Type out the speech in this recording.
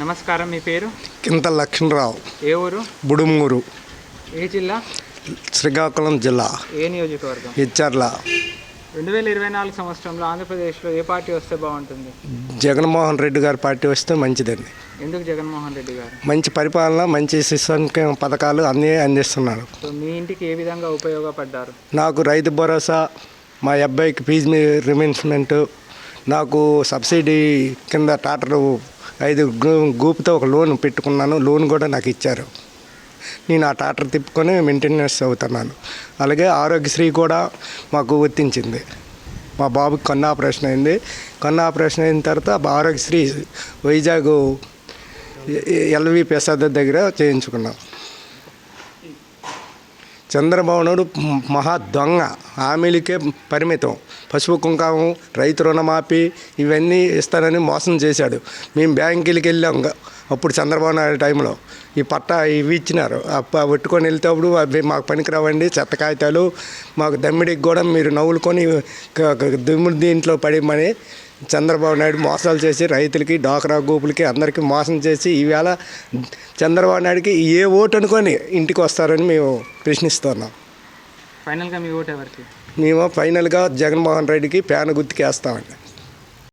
నమస్కారం మీ పేరు? కింత లక్ష్మణరావు ఏ ఊరు? బుడుమూరు ఏ జిల్లా? శ్రీకాకుళం జిల్లా. ఏ నియోజకవర్గం? ఇచ్చర్ల రెండు వేల ఇరవై నాలుగు సంవత్సరంలో ఆంధ్రప్రదేశ్లో ఏ పార్టీ వస్తే బాగుంటుంది? జగన్మోహన్ రెడ్డి గారి పార్టీ వస్తే మంచిదండి. ఎందుకు జగన్మోహన్ రెడ్డి గారు? మంచి పరిపాలన మంచి శిశు పథకాలు అన్నీ అందిస్తున్నాడు సో మీ ఇంటికి ఏ విధంగా ఉపయోగపడ్డారు? నాకు రైతు భరోసా మా అబ్బాయికి ఫీజు రిమెన్స్మెంట్ నాకు సబ్సిడీ కింద టాటర్ ఐదు గు- గూపుతో ఒక లోన్ పెట్టుకున్నాను. లోన్ కూడా నాకు ఇచ్చారు. నేను ఆ ట్రాక్టర్ తిప్పుకొని మెయింటెనెన్స్ అవుతున్నాను. అలాగే ఆరోగ్యశ్రీ కూడా మాకు వర్తించింది. మా బాబుకి కన్ను ఆపరేషన్ అయింది. కన్ను ఆపరేషన్ అయిన తర్వాత ఆరోగ్యశ్రీ వైజాగ్ ఎల్వి ప్రసాద్ దగ్గర చేయించుకున్నాం. చంద్రబాబు నాయుడు మహా దొంగ హామీలకే పరిమితం. పసుపు కుంకాము రైతు రుణమాఫీ ఇవన్నీ ఇస్తానని మోసం చేశాడు. మేము బ్యాంకులకి వెళ్ళాం అప్పుడు చంద్రబాబు నాయుడు టైంలో. ఈ పట్టా ఇవి ఇచ్చినారు. అప్ప పెట్టుకొని వెళ్తేప్పుడు అవి మాకు పనికిరావండి చెత్త కాగితాలు మాకు దమ్మిడికి కూడా మీరు నవ్వులుకొని క- క- దుమ్ము దీంట్లో పడిమని చంద్రబాబు నాయుడు మోసాలు చేసి రైతులకి డాక్రా గ్రూపులకి అందరికీ మోసం చేసి ఈవేళ చంద్రబాబు నాయుడుకి ఏ ఓటు అనుకొని ఇంటికి వస్తారని మేము ప్రశ్నిస్తున్నాం. ఫైనల్గా మీ ఓటు ఎవరికి? మేము ఫైనల్గా జగన్మోహన్ రెడ్డికి ప్యాన్ గుర్తుకేస్తామండి